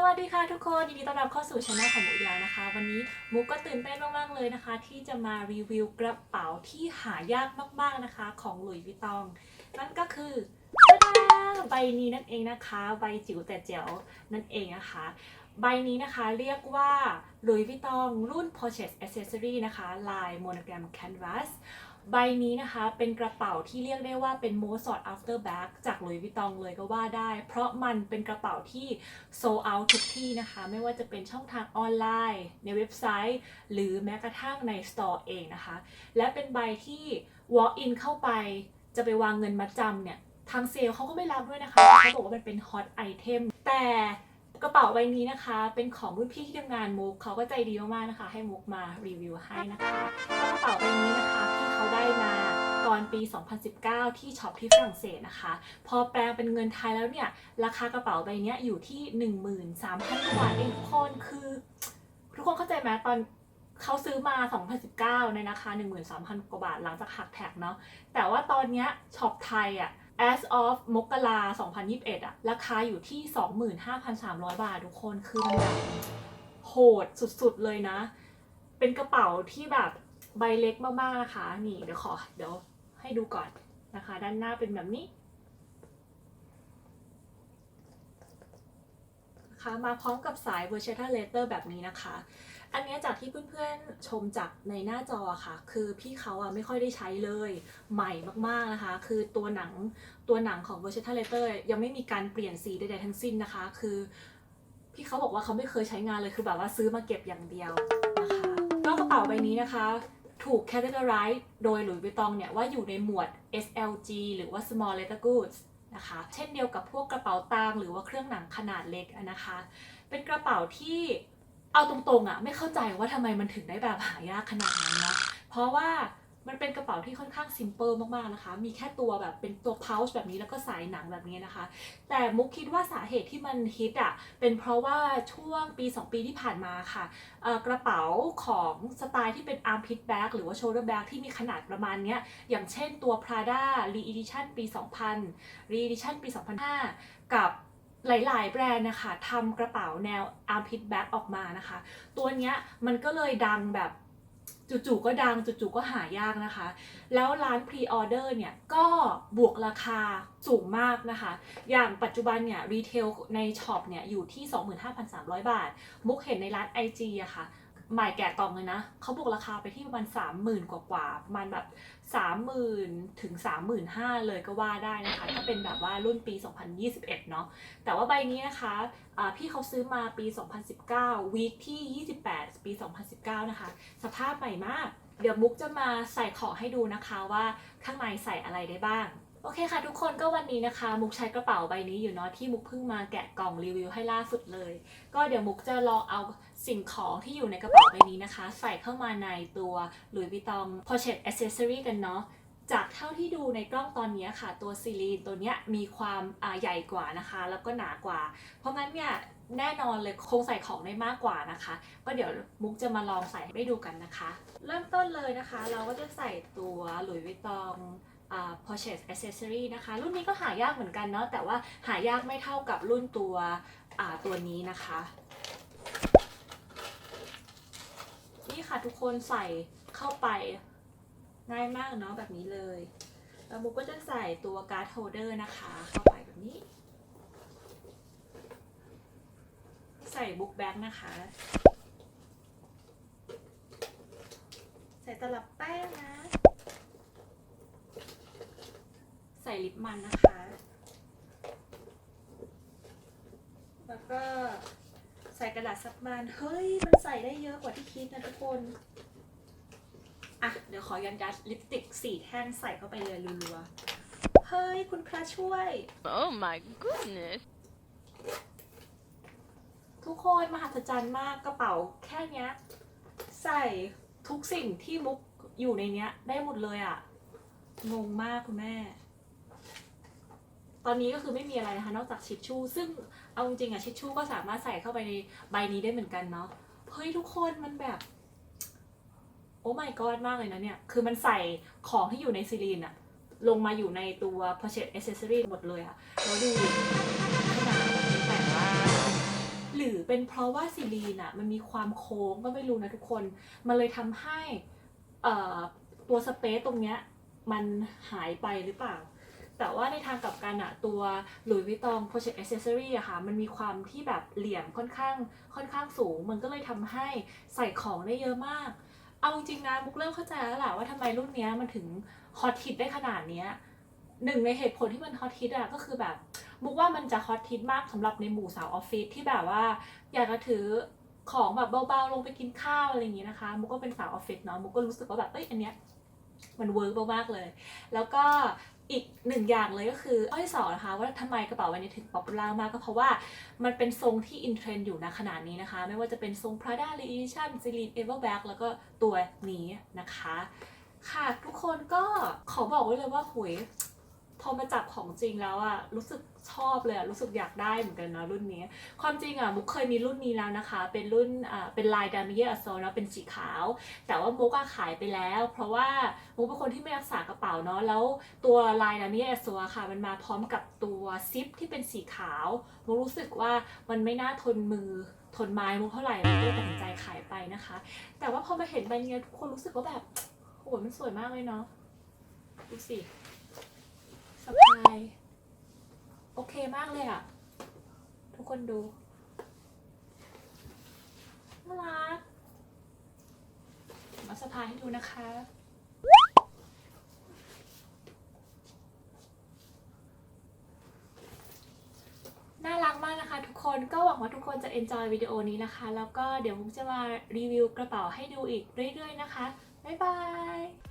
สวัสดีค่ะทุกคนยินดีต้อนรับเข้าสู่ช anel ของมุกอีกแล้วนะคะ วันนี้มุกก็ตื่นเต้นมากๆเลยนะคะ ที่จะมารีวิวกระเป๋าที่หายากมากๆนะคะ ของหลุยส์วิตตอง นั่นก็คือใบนี้นั่นเองนะคะ ใบจิ๋วแต่เจ๋วนั่นเองนะคะ ใบนี้นะคะเรียกว่าหลุยส์วิตตองรุ่น p o c h e t Accessory นะคะ ลาย Monogram Canvas ใบนี้นะคะเป็นกระเป๋าที่เรียกได้ว่าเป็น most sought after bag จากหลุยส์วิตองเลยก็ว่าได้ เพราะมันเป็นกระเป๋าที่ sold out ทุกที่นะคะ ไม่ว่าจะเป็นช่องทางออนไลน์ ในเว็บไซต์ หรือแม้กระทั่งในสตอร์เองนะคะ และเป็นใบที่ walk in เข้าไป จะไปวางเงินมาจำเนี่ย ทางเซลล์เขาก็ไม่รับด้วยนะคะเขาบอกว่ามันเป็น hot item แต่กระเป๋าใบนี้นะคะ เป็นของรุ่นพี่ที่ทำงานมุกเขาก็ใจดีมากๆนะคะ ให้มุกมารีวิวให้นะคะกระเป๋าใบนี้นะคะพี่เขา ปี 2019 ที่ช็อปที่ฝรั่งเศสนะคะ พอแปลงเป็นเงินไทยแล้วเนี่ย ราคากระเป๋าใบนี้อยู่ที่ 13,000กว่าบาทเองทุกคนคือ ทุกคนเข้าใจไหมตอนเขาซื้อมา 2019 ในราคา 13,000 กว่าบาทหลังจากหักแท็กเนาะแต่ว่าตอนเนี้ยช็อปไทยอะ as of มกรา2021อะราคาอยู่ที่ 25,300 บาททุกคนคือมันแบบโหดสุดๆเลยนะ เป็นกระเป๋าที่แบบใบเล็กมากๆนะคะ นี่เดี๋ยวขอเดี๋ยว ให้ดูก่อนนะคะ ด้านหน้าเป็นแบบนี้นะคะมาพร้อมกับสาย v e r s a t i l letter แบบนี้นะคะ อันนี้จากที่เพื่อนๆชมจากในหน้าจอะค่ะ คือพี่เขาอะไม่ค่อยได้ใช้เลยใหม่มากๆนะคะ คือตัวหนังตัวหนังของ v e r s a t i l letter ยังไม่มีการเปลี่ยนสีใดๆทั้งสิ้นนะคะ คือพี่เขาบอกว่าเขาไม่เคยใช้งานเลยคือแบบว่าซื้อมาเก็บอย่างเดียวนะคะก็กระเป๋าใบนี้นะคะ ถูก categorize โดยหลุยส์วิตองเนี่ยว่าอยู่ในหมวด SLG หรือว่า small leather goods นะคะ เช่นเดียวกับพวกกระเป๋าตังหรือว่าเครื่องหนังขนาดเล็กนะคะ เป็นกระเป๋าที่เอาตรงๆอะไม่เข้าใจว่าทำไมมันถึงได้แบบหายากขนาดนั้นนะเพราะว่า มันเป็นกระเป๋าที่ค่อนข้างซิมเ l ิลมากๆนะคะ มีแค่ตัวแบบเป็นตัว pouch แบบนี้แล้วก็สายหนังแบบนี้นะคะ แต่มุกคิดว่าสาเหตุที่มันฮิตอะ เป็นเพราะว่าช่วงปี 2 ปีที่ผ่านมาค่ะ กระเป๋าของสไตล์ที่เป็น arm pit bag หรือว่า shoulder bag ที่มีขนาดประมาณเนี้ย อย่างเช่นตัว Prada re-edition ปี 2000 re-edition ปี 2005 กับหลาย ๆ แบรนด์นะคะทำกระเป๋าแนว arm pit bag ออกมานะคะ ตัวเนี้ยมันก็เลยดังแบบ จู่ๆก็ดังจู่ๆก็หายากนะคะ แล้วร้านพรีออเดอร์เนี่ยก็บวกราคาสูงมากนะคะ อย่างปัจจุบันเนี่ยรีเทลในช็อปเนี่ยอยู่ที่ 25,300 บาท มุกเห็นในร้าน IG อะค่ะ หม่แกะกล่องเลยนะเขาบวกราคาไปที่ประมาณ30,000กว่ากว่าๆประมาณแบบ30,000ถึง35,000เลยก็ว่าได้นะคะถ้าเป็นแบบว่ารุ่นปี 2021 เนาะแต่ว่าใบนี้นะคะอ่าพี่เขาซื้อมาปี 2019 วีคที่ 28 ปี 2019 นะคะ สภาพใหม่มาก เดี๋ยวมุกจะมาใส่ของให้ดูนะคะว่าข้างในใส่อะไรได้บ้าง โอเคค่ะทุกคนก็วันนี้นะคะ มุกใช้กระเป๋าใบนี้อยู่เนาะที่มุกเพิ่งมาแกะกล่องรีวิวให้ล่าสุดเลย ก็เดี๋ยวมุกจะลองเอาสิ่งของที่อยู่ในกระเป๋าใบนี้นะคะ ใส่เข้ามาในตัวหลุยส์วิตอง Pochette Accessory กันเนาะจากเท่าที่ดูในกล้องตอนนี้ค่ะ ตัวซีลีนตัวเนี้ยมีความใหญ่กว่านะคะ แล้วก็หนากว่า เพราะงั้นเนี่ยแน่นอนเลยคงใส่ของได้มากกว่านะคะ ก็เดี๋ยวมุกจะมาลองใส่ให้ดูกันนะคะ เริ่มต้นเลยนะคะ เราก็จะใส่ตัวหลุยส์วิตอง อ่า Pochette Accessory นะคะ รุ่นนี้ก็หายากเหมือนกันเนาะแต่ว่าหายากไม่เท่ากับรุ่นตัวอ่าตัวนี้นะคะ นี่ค่ะทุกคนใส่เข้าไปง่ายมากเนาะแบบนี้เลยแล้วมุกก็จะใส่ตัวการ์ดโฮเดอร์นะคะ เข้าไปแบบนี้ ใส่บุ๊กแบ็กนะคะ ใส่ตลับแป้งนะ ใส่ ลิปมันนะคะ แล้วก็ใส่กระดาษซับมัน เฮ้ย มันใส่ได้เยอะกว่าที่คิดนะทุกคน อะ เดี๋ยวขอยันยัดลิปสติกสีแท่งใส่เข้าไปเลยรัวๆ เฮ้ย คุณพระช่วย Oh my goodness. ทุกคนมหัศจรรย์มากกระเป๋าแค่เนี้ย ใส่ทุกสิ่งที่มุกอยู่ในเนี้ย ได้หมดเลยอะ่ะ งงมากคุณแม่ ตอนนี้ก็คือไม่มีอะไรนะคะนอกจากชิชชู่ซึ่งเอาจริงๆอะชิชชู่ก็สามารถใส่เข้าไปในใบนี้ได้เหมือนกันเนาะเฮ้ยทุกคนมันแบบโอ้ my god มากเลยนะเนี่ย คือมันใส่ของที่อยู่ในซีรีนอะลงมาอยู่ในตัว Pochette Accessory หมดเลยอะแล้วดูขนาดแต่ว่าหรือเป็นเพราะว่าซีลีนอะมันมีความโค้งก็ไม่รู้นะทุกคน มันเลยทำให้ตัวสเปซตรงเนี้ยมันหายไปหรือเปล่า แต่ว่าในทางกลับกันอะตัวหลุยส์วิตองโ r เจกต์อเซสซอรี่อะค่ะมันมีความที่แบบเหลี่ยมค่อนข้างค่อนข้างสูง มันก็เลยทำให้ใส่ของได้เยอะมาก เอาจริงนะมุกเริ่มเข้าใจแล้วแหละว่าทำไมรุ่นนี้มันถึงฮอตฮิตได้ขนาดเนี้ยหนึ่งในเหตุผลที่มันฮอตฮิตอะก็คือแบบมุกว่ามันจะฮอตฮิตมากสำหรับในหมู่สาวออฟฟิศที่แบบว่า อยากจะถือของแบบเบาๆลงไปกินข้าวอะไรอย่างงี้นะคะ มุกก็เป็นสาวออฟฟิศเนาะ มุกก็รู้สึกว่าแบบ เอ้ย อันเนี้ยมันเวิร์กมากๆเลย แล้วก็ อีกหนึ่งอย่างเลยก็คือข้อที่สองนะคะว่าทำไมกระเป๋าใบนี้ถึงป๊อปปูล่ามากก็เพราะว่ามันเป็นทรงที่อินเทรนด์อยู่นะขนาดนี้นะคะ ไม่ว่าจะเป็นทรง Prada r e d i t i o n Celine Everbag แล้วก็ตัวนี้นะคะ ค่ะทุกคนก็ขอบอกไว้เลยว่าหุย อมาจับของจริงแล้วอะรู้สึกชอบเลยอะรู้สึกอยากได้เหมือนกันนะรุ่นนี้ ความจริงอะมุกเคยมีรุ่นนี้แล้วนะคะ เป็นรุ่นอ่าเป็นลายดามิเยอร์โซนะเป็นสีขาว แต่ว่ามุกอะขายไปแล้ว เพราะว่ามุกเป็นคนที่ไม่รักษากระเป๋าเนาะแล้วตัวลายดามิเยอร์โซค่ะ มันมาพร้อมกับตัวซิปที่เป็นสีขาวมุกรู้สึกว่ามันไม่น่าทนมือทนไม้มุกเท่าไหร่มุกก็เลยตัดสินใจขายไปนะคะ แต่ว่าพอมาเห็นใบเนี้ยทุกคนรู้สึกว่าแบบโอ้โหมันสวยมากเลยเนาะดูสิ สะพาย โอเคมากเลยอะทุกคนดูน่ารักมาสะพายให้ดูนะคะ น่ารักมากนะคะ ทุกคนก็หวังว่าทุกคนจะ enjoy วิดีโอนี้นะคะ แล้วก็เดี๋ยวมุกจะมารีวิวกระเป๋าให้ดูอีกเรื่อยๆนะคะ บ๊ายบาย